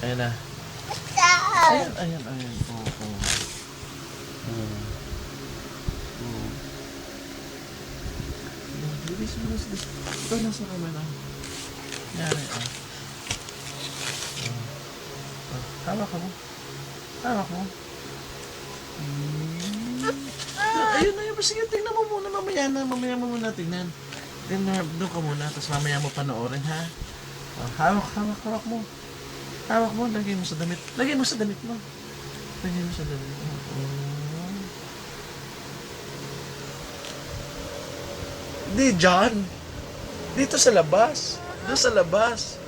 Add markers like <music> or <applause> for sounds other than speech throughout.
Ayan na. Ayan, ayan, ayan. Oo, oo. Oo. Oo. Ayan, Bilis, bilis, bilis. Ito na sa camera. Yari, ah. Ah. Ah, Hawak mo. Hawak mo. Hmm. Ah, Ayun na yun. Sige, tingnan mo muna. Mamaya na. Mamaya mo muna tingnan. Tingnan, doon ka muna. Tapos mamaya mo panoorin, ha? Ah, hawak, hawak, hawak mo. Hawak mo, lagay mo sa damit. Lagay mo sa damit mo. Lagay mo sa damit mo. Oh. Di, John. Dito sa labas. Doon sa labas.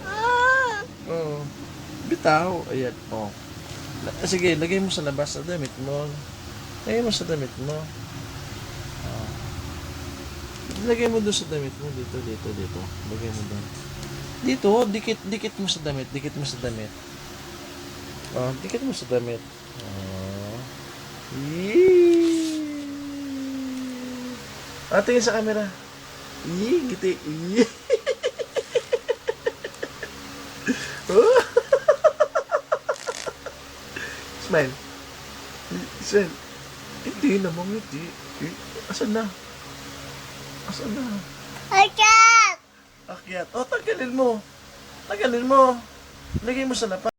Oo. Bitaw. Ayan, oh. Sige, lagay mo sa labas sa damit mo. Lagay mo sa damit mo. Oh. Lagay mo doon sa damit mo. Dito, dito, dito. Lagay mo doon. Dito, dikit, dikit mo sa damit. Dikit mo sa damit. Oh, dikit mo sa damit. Oh. Yee. Ah, tingin sa camera. Yee, ngiti. Yee. Oh. <laughs> Smile. Smile. Hindi naman ngiti. Asan na? Asan na? Akyat. Oh, tagalin mo. Tagalin mo. Lagay mo sa lapas.